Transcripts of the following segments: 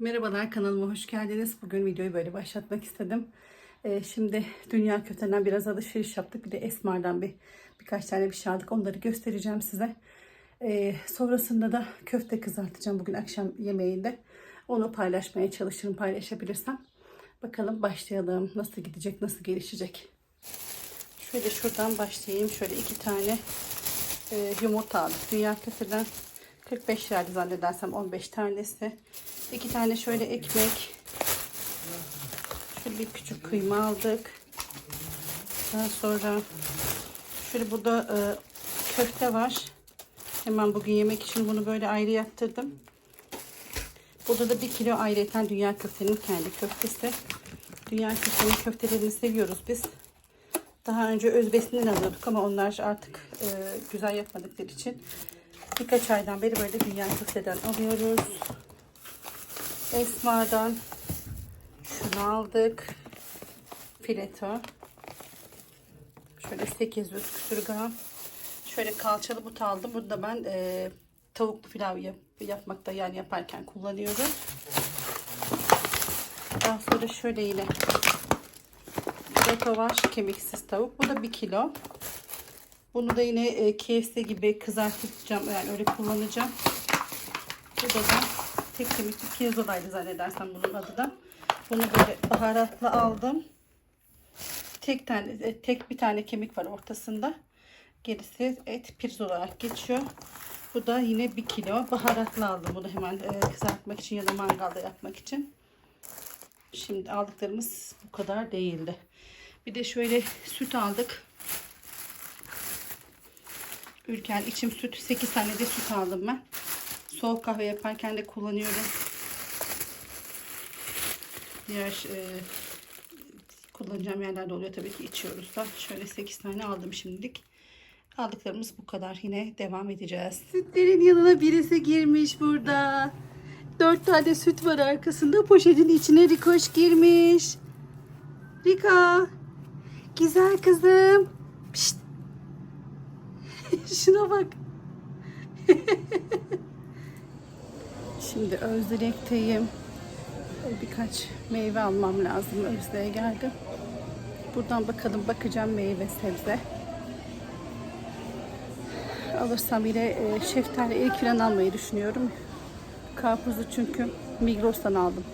Merhabalar kanalıma hoş geldiniz. Bugün videoyu böyle başlatmak istedim. Ee, şimdi Dünya Köfte'den biraz alışveriş yaptık. Bir de Esmar'dan bir birkaç tane bir şey aldık. Onları göstereceğim size. Ee, sonrasında da köfte kızartacağım bugün akşam yemeğinde. Onu paylaşmaya çalışırım paylaşabilirsem. Bakalım başlayalım. Nasıl gidecek, nasıl gelişecek. Şöyle şuradan başlayayım. Şöyle iki tane e, yumurta aldık. Dünya Köfte'den 45 liraydı zannedersem 15 tanesi. İki tane şöyle ekmek. Şöyle bir küçük kıyma aldık. Daha sonra şöyle burada e, köfte var. Hemen bugün yemek için bunu böyle ayrı yaptırdım. Burada da bir kilo ayrıyeten dünya köftenin kendi köftesi. Dünya köftenin köftelerini seviyoruz biz. Daha önce özbesinden alıyorduk ama onlar artık e, güzel yapmadıkları için birkaç aydan beri böyle dünya köfteden alıyoruz. Esma'dan şunu aldık. Fileto. Şöyle 800 küsür gram. Şöyle kalçalı but aldım. Bunu da ben e, tavuklu pilav yap, yapmakta yani yaparken kullanıyorum. Daha sonra şöyle yine fileto var. Kemiksiz tavuk. Bu da 1 kilo. Bunu da yine e, KFC gibi kızartacağım. Yani öyle kullanacağım. Bu da, da tek kemikli pirzolaydı zannedersem bunun adı da. Bunu böyle baharatla aldım. Tek tane e, tek bir tane kemik var ortasında. Gerisi et pirzola olarak geçiyor. Bu da yine bir kilo baharatla aldım. Bunu hemen e, kızartmak için ya da mangalda yapmak için. Şimdi aldıklarımız bu kadar değildi. Bir de şöyle süt aldık. Ülken içim süt 8 tane de süt aldım ben. Soğuk kahve yaparken de kullanıyorum. Diğer e, kullanacağım yerlerde oluyor tabii ki içiyoruz da. Şöyle 8 tane aldım şimdilik. Aldıklarımız bu kadar. Yine devam edeceğiz. Sütlerin yanına birisi girmiş burada. 4 tane süt var arkasında. Poşetin içine Rikoş girmiş. Rika. Güzel kızım. Pişt. Şuna bak. Şimdi Özdilek'teyim. Birkaç meyve almam lazım. Özde'ye geldim. Buradan bakalım bakacağım meyve sebze. Alırsam yine e, şeftali falan almayı düşünüyorum. Karpuzu çünkü Migros'tan aldım.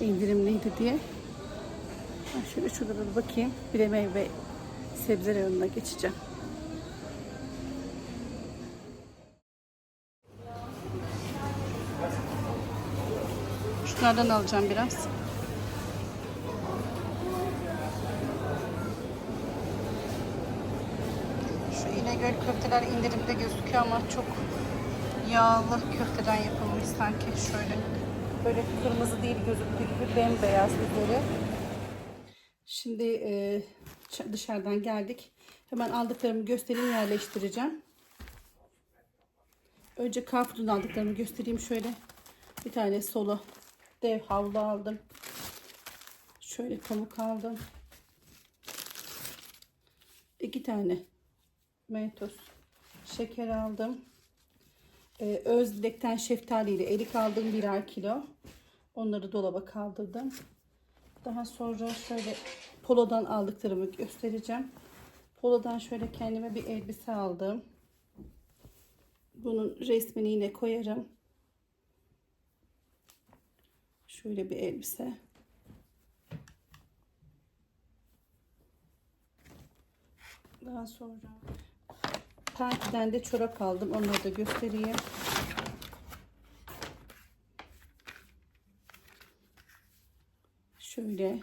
İndirimliydi diye. Ben şöyle şurada bir bakayım. Bir de meyve sebze reyonuna geçeceğim. Şunlardan alacağım biraz. Şu İnegöl köfteler indirimde gözüküyor ama çok yağlı köfteden yapılmış sanki şöyle. Böyle kırmızı değil gözüktüğü gibi bembeyaz üzeri. Şimdi e, dışarıdan geldik. Hemen aldıklarımı göstereyim yerleştireceğim. Önce Carrefour'dan aldıklarımı göstereyim şöyle. Bir tane solo dev havlu aldım. Şöyle pamuk aldım. İki tane mentos şeker aldım. Ee, Özdilek'ten şeftali ile erik aldım birer kilo. Onları dolaba kaldırdım. Daha sonra şöyle polodan aldıklarımı göstereceğim. Polodan şöyle kendime bir elbise aldım. Bunun resmini yine koyarım. Şöyle bir elbise. Daha sonra Pant'den de çorap aldım. Onları da göstereyim. Şöyle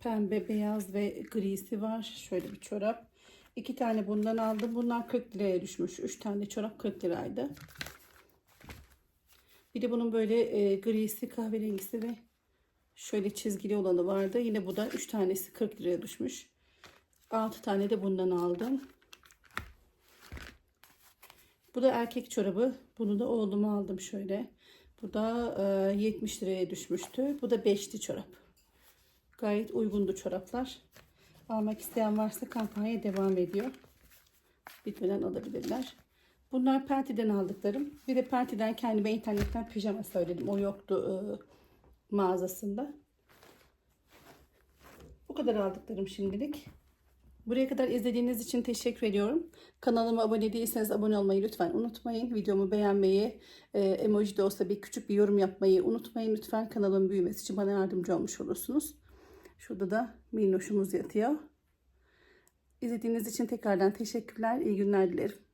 pembe, beyaz ve grisi var. Şöyle bir çorap. İki tane bundan aldım. Bunlar 40 liraya düşmüş. Üç tane çorap 40 liraydı. Bir de bunun böyle e, grisi, kahverengisi ve şöyle çizgili olanı vardı. Yine bu da 3 tanesi 40 liraya düşmüş. 6 tane de bundan aldım. Bu da erkek çorabı. Bunu da oğluma aldım şöyle. Bu da e, 70 liraya düşmüştü. Bu da beşli çorap. Gayet uygundu çoraplar. Almak isteyen varsa kampanya devam ediyor. Bitmeden alabilirler. Bunlar Pelti'den aldıklarım. Bir de Pelti'den kendime internetten pijama söyledim. O yoktu e, mağazasında. Bu kadar aldıklarım şimdilik. Buraya kadar izlediğiniz için teşekkür ediyorum. Kanalıma abone değilseniz abone olmayı lütfen unutmayın. Videomu beğenmeyi, e, emoji de olsa bir küçük bir yorum yapmayı unutmayın. Lütfen kanalın büyümesi için bana yardımcı olmuş olursunuz. Şurada da minnoşumuz yatıyor. İzlediğiniz için tekrardan teşekkürler. İyi günler dilerim.